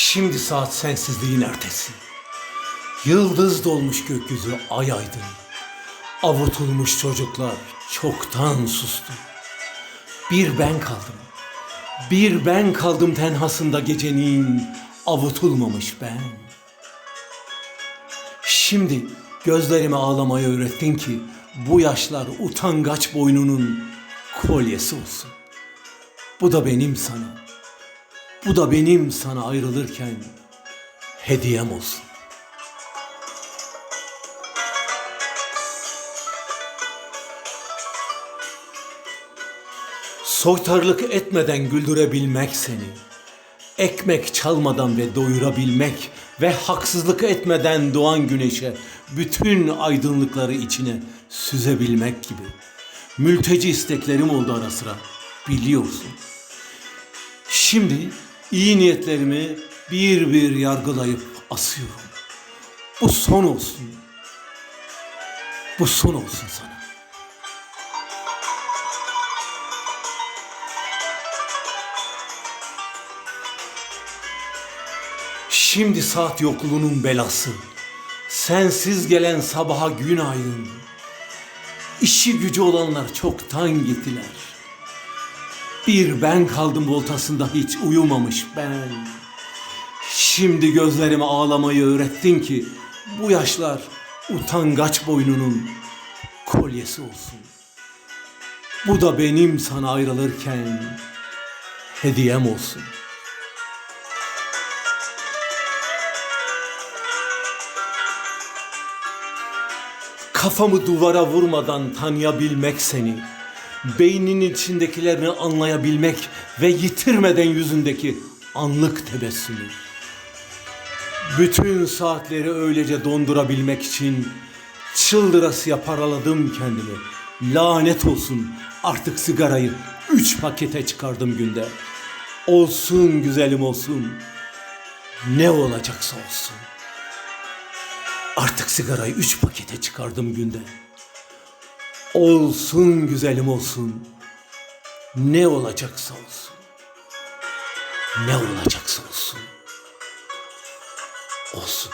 Şimdi saat sensizliğin ertesi. Yıldız dolmuş gökyüzü ay aydın. Avutulmuş çocuklar çoktan sustu. Bir ben kaldım. Bir ben kaldım tenhasında gecenin avutulmamış ben. Şimdi gözlerime ağlamayı öğrettin ki bu yaşlar utangaç boynunun kolyesi olsun. Bu da benim sana. Bu da benim sana ayrılırken hediyem olsun. Soytarlık etmeden güldürebilmek seni. Ekmek çalmadan ve doyurabilmek ve haksızlık etmeden doğan güneşe bütün aydınlıkları içine süzebilmek gibi. Mülteci isteklerim oldu ara sıra. Biliyorsun. Şimdi iyi niyetlerimi bir bir yargılayıp asıyorum. Bu son olsun. Bu son olsun sana. Şimdi saat yokluğunun belası. Sensiz gelen sabaha gün aydın. İşi gücü olanlar çoktan gittiler. Bir ben kaldım voltasında hiç uyumamış ben. Şimdi gözlerime ağlamayı öğrettin ki bu yaşlar utangaç boynunun kolyesi olsun. Bu da benim sana ayrılırken hediyem olsun. Kafamı duvara vurmadan tanıyabilmek seni. Beyninin içindekilerini anlayabilmek ve yitirmeden yüzündeki anlık tebessümü. Bütün saatleri öylece dondurabilmek için çıldırasıya paraladım kendimi. Lanet olsun artık sigarayı üç pakete çıkardım günde. Olsun güzelim olsun. Ne olacaksa olsun. Artık sigarayı üç pakete çıkardım günde. Olsun güzelim olsun. Ne olacaksa olsun. Ne olacaksa olsun. Olsun.